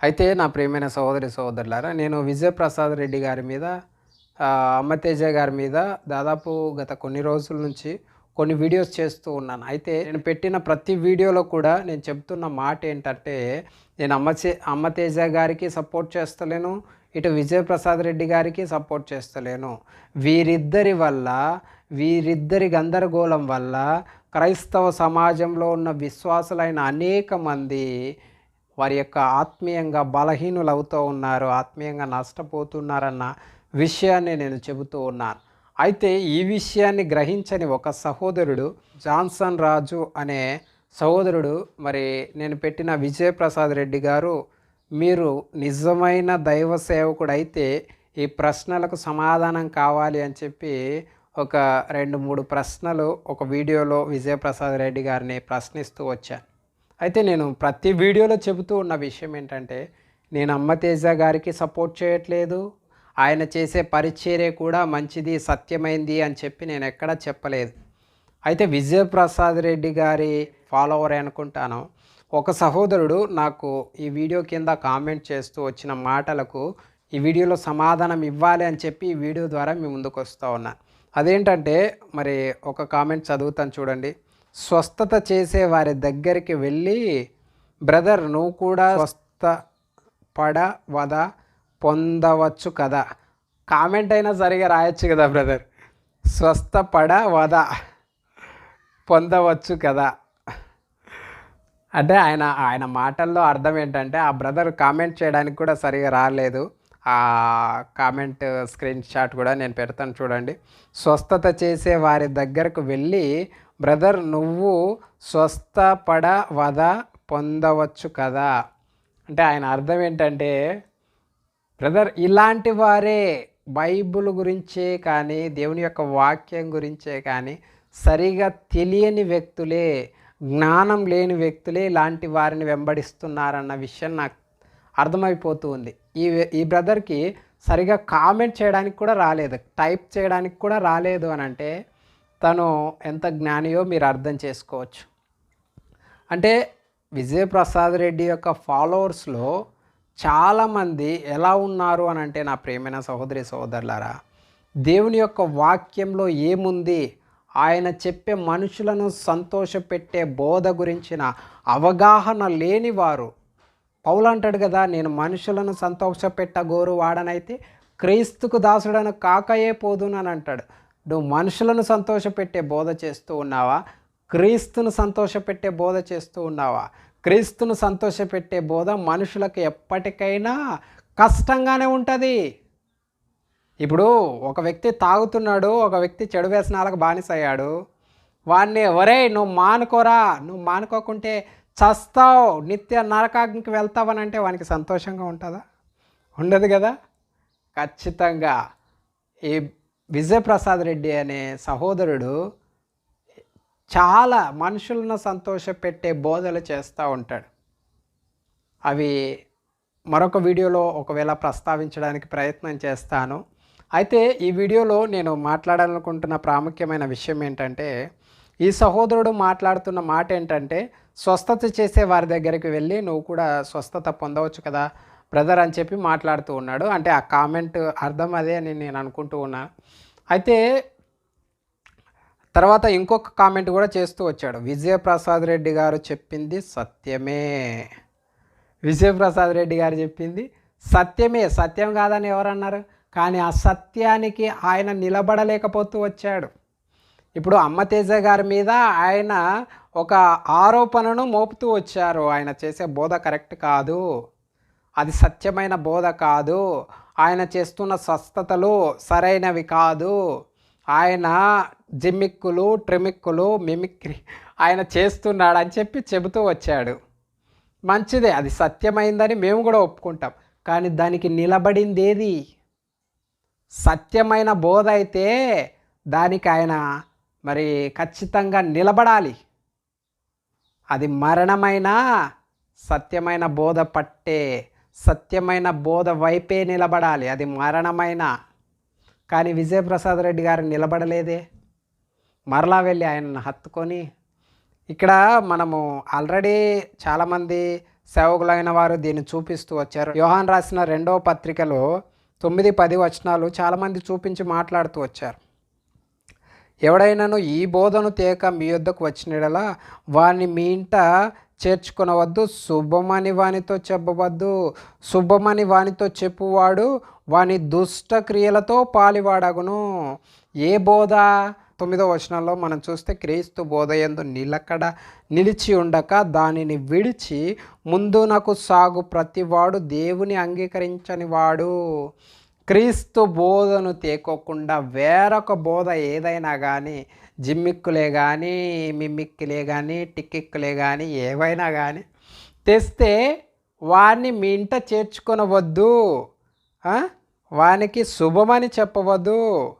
అయితే నా ప్రియమైన సహోదరి సహోదరులారా నేను విజయప్రసాద్ రెడ్డి గారి మీద అమ్మతేజ గారి మీద దాదాపు గత కొన్ని రోజుల నుంచి కొన్ని వీడియోస్ చేస్తూ ఉన్నాను. అయితే నేను పెట్టిన ప్రతి వీడియోలో కూడా నేను చెప్తున్న మాట ఏంటంటే నేను అమ్మచే అమ్మతేజ గారికి సపోర్ట్ చేస్తలేను ఇటు విజయప్రసాద్ రెడ్డి గారికి సపోర్ట్ చేస్తలేను. వీరిద్దరి వల్ల వీరిద్దరి గందరగోళం వల్ల క్రైస్తవ సమాజంలో ఉన్న విశ్వాసులైన అనేక మంది వారి యొక్క ఆత్మీయంగా బలహీనులు అవుతూ ఉన్నారు ఆత్మీయంగా నష్టపోతున్నారన్న విషయాన్ని నేను చెబుతూ ఉన్నాను. అయితే ఈ విషయాన్ని గ్రహించని ఒక సహోదరుడు జాన్సన్ రాజు అనే సహోదరుడు మరి నేను పెట్టిన విజయప్రసాద్ రెడ్డి గారు మీరు నిజమైన దైవ సేవకుడు అయితే ఈ ప్రశ్నలకు సమాధానం కావాలి అని చెప్పి ఒక రెండు మూడు ప్రశ్నలు ఒక వీడియోలో విజయప్రసాద్ రెడ్డి గారిని ప్రశ్నిస్తూ వచ్చాను. అయితే నేను ప్రతి వీడియోలో చెబుతూ ఉన్న విషయం ఏంటంటే నేను అమ్మ తేజ గారికి సపోర్ట్ చేయట్లేదు. ఆయన చేసే పరిచర్య కూడా మంచిది సత్యమైంది అని చెప్పి నేను ఎక్కడా చెప్పలేదు. అయితే విజయప్రసాద్ రెడ్డి గారి ఫాలోవర్ అనుకుంటాను. ఒక సహోదరుడు నాకు ఈ వీడియో కింద కామెంట్ చేస్తూ వచ్చిన మాటలకు ఈ వీడియోలో సమాధానం ఇవ్వాలి అని చెప్పి ఈ వీడియో ద్వారా మీ ముందుకు వస్తూ ఉన్నాను అదేంటంటే మరి ఒక కామెంట్ చదువుతాను చూడండి. స్వస్థత చేసే వారి దగ్గరికి వెళ్ళి బ్రదర్ నువ్వు కూడా స్వస్థ పడ వద పొందవచ్చు కదా. కామెంట్ అయినా సరిగా రాయొచ్చు కదా బ్రదర్. స్వస్థ పడ వద పొందవచ్చు కదా. అంటే ఆయన ఆయన మాటల్లో అర్థం ఏంటంటే ఆ బ్రదర్ కామెంట్ చేయడానికి కూడా సరిగా రాలేదు. ఆ కామెంట్ స్క్రీన్ షాట్ కూడా నేను పెడతాను చూడండి. స్వస్థత చేసే వారి దగ్గరకు వెళ్ళి బ్రదర్ నువ్వు స్వస్థపడ వద పొందవచ్చు కదా? అంటే ఆయన అర్థం ఏంటంటే బ్రదర్ ఇలాంటి వారే బైబుల్ గురించే కానీ దేవుని యొక్క వాక్యం గురించే కానీ సరిగా తెలియని వ్యక్తులే జ్ఞానం లేని వ్యక్తులే ఇలాంటి వారిని వెంబడిస్తున్నారన్న విషయం నాకు అర్థమైపోతూ ఉంది. ఈ ఈ బ్రదర్కి సరిగా కామెంట్ చేయడానికి కూడా రాలేదు. టైప్ చేయడానికి కూడా రాలేదు అని అంటే తను ఎంత జ్ఞానియో మీరు అర్థం చేసుకోవచ్చు. అంటే విజయప్రసాద్ రెడ్డి యొక్క ఫాలోవర్స్లో చాలామంది ఎలా ఉన్నారు అని అంటే నా ప్రేమైన సహోదరి సహోదరులారా దేవుని యొక్క వాక్యంలో ఏముంది? ఆయన చెప్పే మనుషులను సంతోషపెట్టే బోధ గురించిన అవగాహన లేని వారు పౌలు అంటాడు కదా నేను మనుషులను సంతోషపెట్టగోరు వాడనైతే క్రీస్తుకు దాసుడను కాకయే పోదునని అంటాడు. నువ్వు మనుషులను సంతోషపెట్టే బోధ చేస్తూ ఉన్నావా? క్రీస్తును సంతోషపెట్టే బోధ చేస్తూ ఉన్నావా? క్రీస్తును సంతోషపెట్టే బోధ మనుషులకు ఎప్పటికైనా కష్టంగానే ఉంటుంది. ఇప్పుడు ఒక వ్యక్తి తాగుతున్నాడు ఒక వ్యక్తి చెడు వ్యసనాలకు బానిసయ్యాడు. వాడిని ఒరే నువ్వు మానుకోరా నువ్వు మానుకోకుంటే చస్తావు నిత్య నరకాగ్నికి వెళ్తావని అంటే వానికి సంతోషంగా ఉంటుందా? ఉండదు కదా? ఖచ్చితంగా. ఈ విజయప్రసాద్ రెడ్డి అనే సహోదరుడు చాలా మనుషులను సంతోషపెట్టే బోధలు చేస్తూ ఉంటాడు. అవి మరొక వీడియోలో ఒకవేళ ప్రస్తావించడానికి ప్రయత్నం చేస్తాను. అయితే ఈ వీడియోలో నేను మాట్లాడాలనుకుంటున్న ప్రాముఖ్యమైన విషయం ఏంటంటే ఈ సహోదరుడు మాట్లాడుతున్న మాట ఏంటంటే స్వస్థత చేసే వారి దగ్గరికి వెళ్ళి నువ్వు కూడా స్వస్థత పొందవచ్చు కదా బ్రదర్ అని చెప్పి మాట్లాడుతూ ఉన్నాడు. అంటే ఆ కామెంట్ అర్థం అదే అని నేను అనుకుంటూ ఉన్నాను అయితే తర్వాత ఇంకొక కామెంట్ కూడా చేస్తూ వచ్చాడు. విజయప్రసాద్ రెడ్డి గారు చెప్పింది సత్యమే. విజయప్రసాద్ రెడ్డి గారు చెప్పింది సత్యమే. సత్యం కాదని ఎవరన్నారు? కానీ ఆ సత్యానికి ఆయన నిలబడలేకపోతూ వచ్చాడు. ఇప్పుడు అమ్మతేజ గారి మీద ఆయన ఒక ఆరోపణను మోపుతూ వచ్చారు. ఆయన చేసే బోధ కరెక్ట్ కాదు. అది సత్యమైన బోధ కాదు. ఆయన చేస్తున్న స్వస్థతలు సరైనవి కాదు. ఆయన జిమ్మిక్కులు ట్రిమిక్కులు మిమిక్రీ ఆయన చేస్తున్నాడు అని చెప్పి చెబుతూ వచ్చాడు. మంచిదే అది సత్యమైందని మేము కూడా ఒప్పుకుంటాం. కానీ దానికి నిలబడింది ఏది సత్యమైన బోధ అయితే దానికి ఆయన మరి ఖచ్చితంగా నిలబడాలి. అది మరణమైన సత్యమైన బోధ పట్టే సత్యమైన బోధ వైపే నిలబడాలి. అది మరణమైన కానీ విజయప్రసాద్ రెడ్డి గారు నిలబడలేదే. మరలా వెళ్ళి ఆయనను హత్తుకొని ఇక్కడ మనము ఆల్రెడీ చాలామంది సేవకులైన వారు దీన్ని చూపిస్తూ వచ్చారు. యోహాన్ రాసిన రెండవ పత్రికలో తొమ్మిది పది వచనాలు చాలామంది చూపించి మాట్లాడుతూ వచ్చారు. ఎవడైనాను ఈ బోధను తేక మీ యొద్దకు వచ్చినడలా వారిని మీ ఇంట చేర్చుకునవద్దు శుభమని వానితో చెప్పవద్దు శుభమని వానితో చెప్పువాడు వాని దుష్ట క్రియలతో పాలివాడగును. ఏ బోధ? తొమ్మిదో వచనంలో మనం చూస్తే క్రీస్తు బోధ ఎందు నిలకడ నిలిచి ఉండక దానిని విడిచి ముందునకు సాగు ప్రతివాడు దేవుని అంగీకరించని వాడు. క్రీస్తు బోధను తేకోకుండా వేరొక బోధ ఏదైనా కానీ జిమ్మిక్కులే కానీ మిమ్మిక్కులే కానీ టిక్కిక్కులే కానీ ఏవైనా కానీ తెస్తే వాడిని మీ ఇంట చేర్చుకొనవద్దు. వానికి శుభమని చెప్పవద్దు.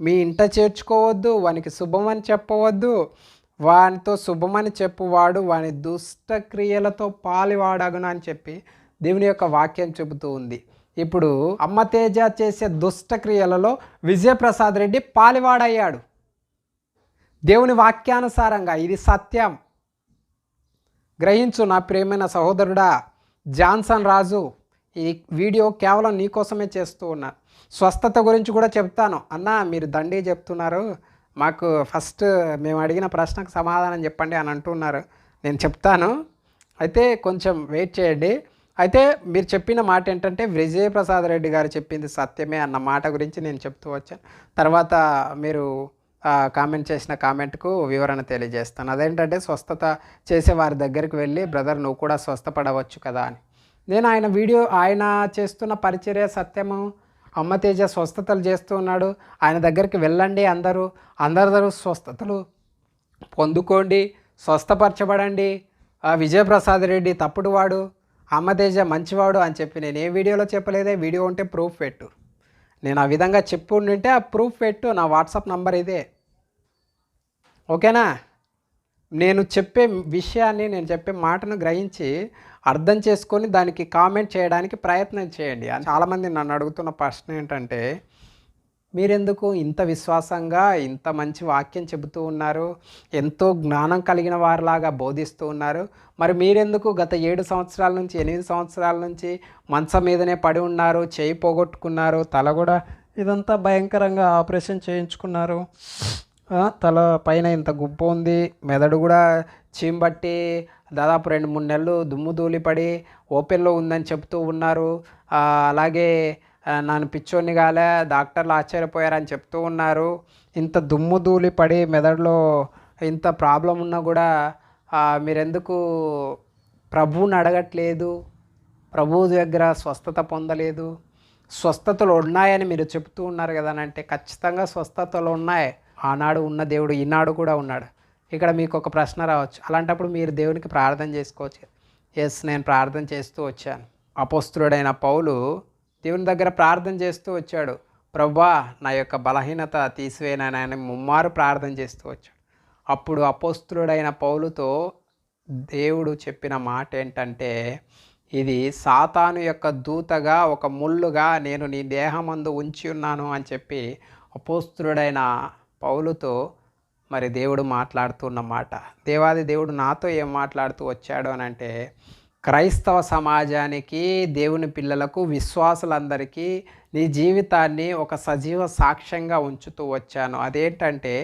మీ ఇంట చేర్చుకోవద్దు వానికి శుభమని చెప్పవద్దు. వానితో శుభమని చెప్పువాడు వాని దుష్టక్రియలతో పాలివాడగును అని చెప్పి దేవుని యొక్క వాక్యం చెబుతూ ఉంది. ఇప్పుడు అమ్మ తేజ చేసే దుష్టక్రియలలో విజయప్రసాద్ రెడ్డి పాలివాడయ్యాడు. దేవుని వాక్యానుసారంగా ఇది సత్యం. గ్రహించు నా ప్రియమైన సహోదరుడా జాన్సన్ రాజు ఈ వీడియో కేవలం నీకోసమే చేస్తూ ఉన్నా. స్వస్థత గురించి కూడా చెప్తాను. అన్న మీరు దండి చెప్తున్నారు. మాకు ఫస్ట్ మేము అడిగిన ప్రశ్నకు సమాధానం చెప్పండి అని అంటున్నారు. నేను చెప్తాను. అయితే కొంచెం వెయిట్ చేయండి. అయితే మీరు చెప్పిన మాట ఏంటంటే విజయప్రసాద్ రెడ్డి గారు చెప్పింది సత్యమే అన్న మాట గురించి నేను చెప్తూ వచ్చాను. తర్వాత మీరు కామెంట్ చేసిన కామెంట్కు వివరణ తెలియజేస్తాను. అదేంటంటే స్వస్థత చేసే వారి దగ్గరికి వెళ్ళి బ్రదర్ నువ్వు కూడా స్వస్థపడవచ్చు కదా అని. నేను ఆయన వీడియో ఆయన చేస్తున్న పరిచర్య సత్యము. అమ్మతేజ స్వస్థతలు చేస్తూ ఉన్నాడు. ఆయన దగ్గరికి వెళ్ళండి అందరూ. అందరూ స్వస్థతలు పొందుకోండి స్వస్థపరచబడండి. విజయప్రసాద్ రెడ్డి తప్పుడు వాడు. అమ్మతేజ మంచివాడు అని చెప్పి నేను ఏ వీడియోలో చెప్పలేదే వీడియో ఉంటే ప్రూఫ్ పెట్టు. నేను ఆ విధంగా చెప్పు ఉంటే ఆ ప్రూఫ్ పెట్టు నా వాట్సాప్ నంబర్ ఇదే. ఓకేనా? నేను చెప్పే విషయాన్ని నేను చెప్పే మాటను గ్రహించి అర్థం చేసుకొని దానికి కామెంట్ చేయడానికి ప్రయత్నం చేయండి. చాలామంది నన్ను అడుగుతున్న ప్రశ్న ఏంటంటే మీరెందుకు ఇంత విశ్వాసంగా ఇంత మంచి వాక్యం చెబుతూ ఉన్నారు? ఎంతో జ్ఞానం కలిగిన వారిలాగా బోధిస్తూ ఉన్నారు. మరి మీరెందుకు గత ఏడు సంవత్సరాల నుంచి ఎనిమిది సంవత్సరాల నుంచి మంచం మీదనే పడి ఉన్నారు చేయి పోగొట్టుకున్నారు తల కూడా ఇదంతా భయంకరంగా ఆపరేషన్ చేయించుకున్నారు? తల పైన ఇంత గుప్ప ఉంది మెదడు కూడా చీంబట్టి దాదాపు రెండు మూడు నెలలు దుమ్ము ధూళిపడి ఓపెన్లో ఉందని చెప్తూ ఉన్నారు. అలాగే నన్ను పిచ్చోని కాలే డాక్టర్లు ఆశ్చర్యపోయారని చెప్తూ ఉన్నారు. ఇంత దుమ్ము ధూళి పడి మెదడులో ఇంత ప్రాబ్లం ఉన్నా కూడా మీరెందుకు ప్రభువుని అడగట్లేదు? ప్రభువు దగ్గర స్వస్థత పొందలేదు. స్వస్థతలు ఉన్నాయని మీరు చెప్తూ ఉన్నారు కదా అని అంటే ఖచ్చితంగా స్వస్థతలు ఉన్నాయి. ఆనాడు ఉన్న దేవుడు ఈనాడు కూడా ఉన్నాడు. ఇక్కడ మీకు ఒక ప్రశ్న రావచ్చు. అలాంటప్పుడు మీరు దేవునికి ప్రార్థన చేసుకోవచ్చు. ఎస్ నేను ప్రార్థన చేస్తూ వచ్చాను. అపోస్తుడైన పౌలు దేవుని దగ్గర ప్రార్థన చేస్తూ వచ్చాడు. ప్రభా నా యొక్క బలహీనత తీసివేనని ముమ్మారు ప్రార్థన చేస్తూ వచ్చాడు. అప్పుడు అపోస్తుడైన పౌలుతో దేవుడు చెప్పిన మాట ఏంటంటే ఇది సాతాను యొక్క దూతగా ఒక ముళ్ళుగా నేను నీ దేహమందు ఉంచి ఉన్నాను అని చెప్పి అపోస్తుడైన పౌలుతో మరి దేవుడు మాట్లాడుతున్న మాట. దేవాది దేవుడు నాతో ఏం మాట్లాడుతూ వచ్చాడు అని అంటే క్రైస్తవ సమాజానికి దేవుని పిల్లలకు విశ్వాసులందరికీ నీ జీవితాన్ని ఒక సజీవ సాక్ష్యంగా ఉంచుతూ వచ్చాను. అదేంటంటే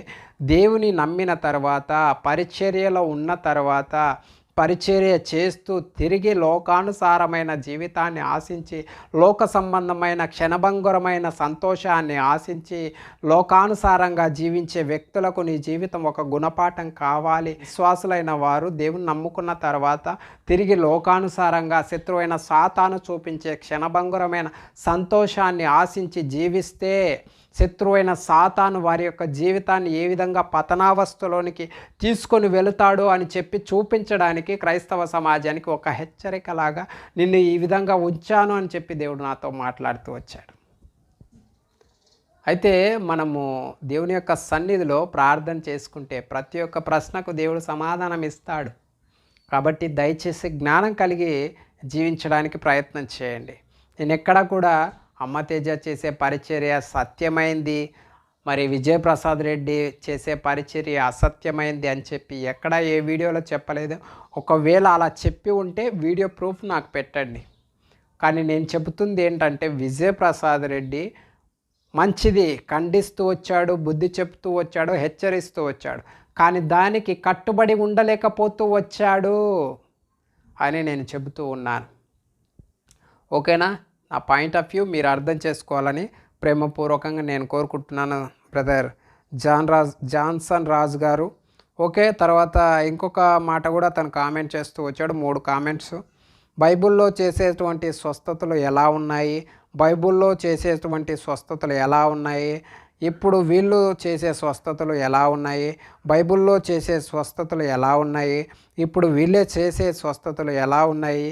దేవుని నమ్మిన తర్వాత పరిచర్యలో ఉన్న తర్వాత పరిచర్య చేస్తూ తిరిగి లోకానుసారమైన జీవితాన్ని ఆశించి లోక సంబంధమైన క్షణభంగురమైన సంతోషాన్ని ఆశించి లోకానుసారంగా జీవించే వ్యక్తులకు నీ జీవితం ఒక గుణపాఠం కావాలి. విశ్వాసులైన వారు దేవుని నమ్ముకున్న తర్వాత తిరిగి లోకానుసారంగా శత్రువైన సాతాను చూపించే క్షణభంగురమైన సంతోషాన్ని ఆశించి జీవిస్తే శత్రువైన సాతాను వారి యొక్క జీవితాన్ని ఏ విధంగా పతనావస్థలోనికి తీసుకొని వెళుతాడు అని చెప్పి చూపించడానికి క్రైస్తవ సమాజానికి ఒక హెచ్చరికలాగా నిన్ను ఈ విధంగా ఉంచాను అని చెప్పి దేవుడు నాతో మాట్లాడుతూ వచ్చాడు. అయితే మనము దేవుని యొక్క సన్నిధిలో ప్రార్థన చేసుకుంటే ప్రతి ఒక్క ప్రశ్నకు దేవుడు సమాధానం ఇస్తాడు. కాబట్టి దయచేసి జ్ఞానం కలిగి జీవించడానికి ప్రయత్నం చేయండి. నేను ఎక్కడా కూడా అమ్మతేజ చేసే పరిచర్య సత్యమైంది. మరి విజయప్రసాద్ రెడ్డి చేసే పరిచర్య అసత్యమైంది అని చెప్పి ఎక్కడ ఏ వీడియోలో చెప్పలేదు. ఒకవేళ అలా చెప్పి ఉంటే వీడియో ప్రూఫ్ నాకు పెట్టండి. కానీ నేను చెబుతుంది ఏంటంటే విజయప్రసాద్ రెడ్డి మంచిది ఖండిస్తూ వచ్చాడు బుద్ధి చెప్తూ వచ్చాడు హెచ్చరిస్తూ వచ్చాడు. కానీ దానికి కట్టుబడి ఉండలేకపోతూ వచ్చాడు అని నేను చెబుతూ ఉన్నాను. ఓకేనా? నా పాయింట్ ఆఫ్ వ్యూ మీరు అర్థం చేసుకోవాలని ప్రేమపూర్వకంగా నేను కోరుకుంటున్నాను brother John Raj Johnson Raju garu. Okay తర్వాత ఇంకొక మాట కూడా తను కామెంట్ చేస్తూ వచ్చాడు మూడు కామెంట్స్ బైబిల్లో చేసేటువంటి స్వస్థతలు ఎలా ఉన్నాయి? బైబిల్లో చేసేటువంటి స్వస్థతలు ఎలా ఉన్నాయి? ఇప్పుడు వీళ్ళు చేసే స్వస్థతలు ఎలా ఉన్నాయి? బైబిల్లో చేసే స్వస్థతలు ఎలా ఉన్నాయి? ఇప్పుడు వీళ్ళే చేసే స్వస్థతలు ఎలా ఉన్నాయి?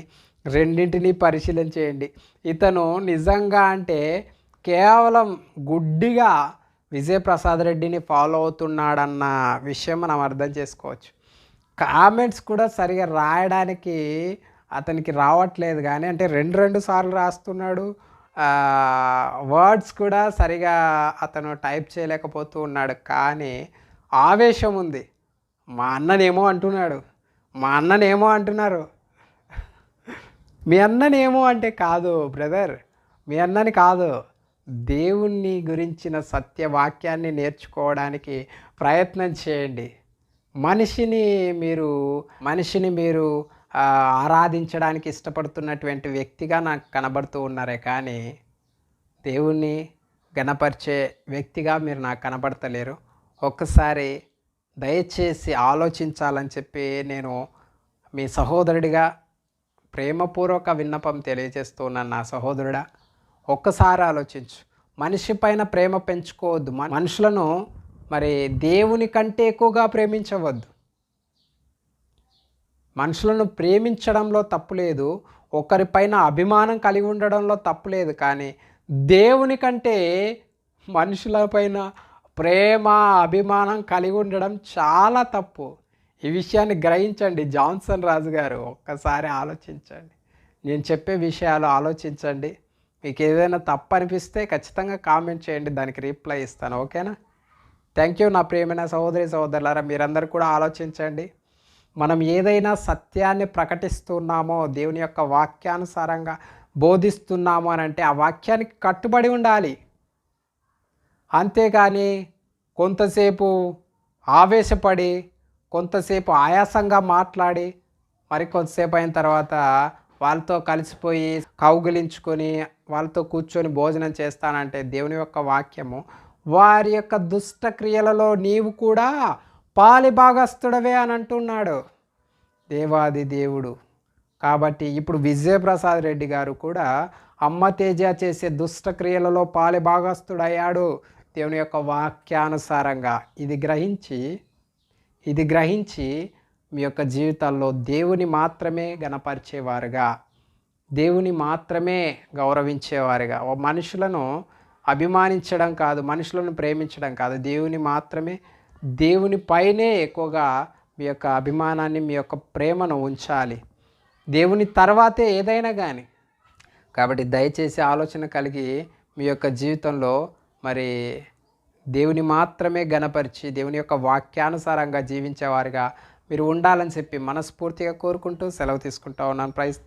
రెండింటినీ పరిశీలన చేయండి. ఇతను నిజంగా అంటే కేవలం గుడ్డిగా విజయప్రసాద్ రెడ్డిని ఫాలో అవుతున్నాడన్న విషయం మనం అర్థం చేసుకోవచ్చు. కామెంట్స్ కూడా సరిగా రాయడానికి అతనికి రావట్లేదు కానీ అంటే రెండు రెండు సార్లు రాస్తున్నాడు. వర్డ్స్ కూడా సరిగా అతను టైప్ చేయలేకపోతూ ఉన్నాడు. కానీ ఆవేశం ఉంది. మా అన్ననేమో అంటున్నాడు. మా అన్ననేమో అంటున్నారు. మీ అన్ననేమో అంటే కాదు బ్రదర్. మీ అన్నని కాదు. దేవుణ్ణి గురించిన సత్యవాక్యాన్ని నేర్చుకోవడానికి ప్రయత్నం చేయండి. మనిషిని మీరు మనిషిని మీరు ఆరాధించడానికి ఇష్టపడుతున్నటువంటి వ్యక్తిగా నాకు కనబడుతూ ఉన్నారే కానీ దేవుణ్ణి గణపరిచే వ్యక్తిగా మీరు నాకు కనబడతలేరు. ఒక్కసారి దయచేసి ఆలోచించాలని చెప్పి నేను మీ సహోదరుడిగా ప్రేమపూర్వక విన్నపం తెలియజేస్తున్న నా సహోదరుడా ఒక్కసారి ఆలోచించు. మనిషి పైన ప్రేమ పెంచుకోవద్దు. మనుషులను మరి దేవుని కంటే ఎక్కువగా ప్రేమించవద్దు. మనుషులను ప్రేమించడంలో తప్పు లేదు. ఒకరిపైన అభిమానం కలిగి ఉండడంలో తప్పు లేదు. కానీ దేవుని కంటే మనుషులపైన ప్రేమ అభిమానం కలిగి ఉండడం చాలా తప్పు. ఈ విషయాన్ని గ్రహించండి. జాన్సన్ రాజు గారు ఒక్కసారి ఆలోచించండి. నేను చెప్పే విషయాలు ఆలోచించండి. మీకు ఏదైనా తప్పు అనిపిస్తే ఖచ్చితంగా కామెంట్ చేయండి. దానికి రిప్లై ఇస్తాను. ఓకేనా? థ్యాంక్ యూ నా ప్రియమైన సహోదరి సహోదరులారా. మీరందరూ కూడా ఆలోచించండి. మనం ఏదైనా సత్యాన్ని ప్రకటిస్తున్నామో దేవుని యొక్క వాక్యానుసారంగా బోధిస్తున్నాము అని అంటే ఆ వాక్యానికి కట్టుబడి ఉండాలి. అంతేగాని కొంతసేపు ఆవేశపడి కొంతసేపు ఆయాసంగా మాట్లాడి మరి కొంతసేపు అయిన తర్వాత వాళ్ళతో కలిసిపోయి కౌగిలించుకొని వాళ్ళతో కూర్చొని భోజనం చేస్తానంటే దేవుని యొక్క వాక్యము వారి యొక్క దుష్టక్రియలలో నీవు కూడా పాలిభాగస్తుడవే అని అంటున్నాడు దేవాది దేవుడు. కాబట్టి ఇప్పుడు విజయప్రసాద్ రెడ్డి గారు కూడా అమ్మ తేజ చేసే దుష్టక్రియలలో పాలి భాగస్థుడయ్యాడు దేవుని యొక్క వాక్యానుసారంగా. ఇది గ్రహించి ఇది గ్రహించి మీ యొక్క జీవితాల్లో దేవుని మాత్రమే గణపరిచేవారుగా దేవుని మాత్రమే గౌరవించేవారుగా. మనుషులను అభిమానించడం కాదు మనుషులను ప్రేమించడం కాదు. దేవుని మాత్రమే దేవుని పైనే ఎక్కువగా మీ యొక్క అభిమానాన్ని మీ యొక్క ప్రేమను ఉంచాలి. దేవుని తర్వాతే ఏదైనా కానీ కాబట్టి దయచేసి ఆలోచన కలిగి మీ యొక్క జీవితంలో మరి దేవుని మాత్రమే గణపరిచి దేవుని యొక్క వాక్యానుసారంగా జీవించేవారుగా మీరు ఉండాలని చెప్పి మనస్ఫూర్తిగా కోరుకుంటూ సెలవు తీసుకుంటా ఉన్నాను. ప్రైజ్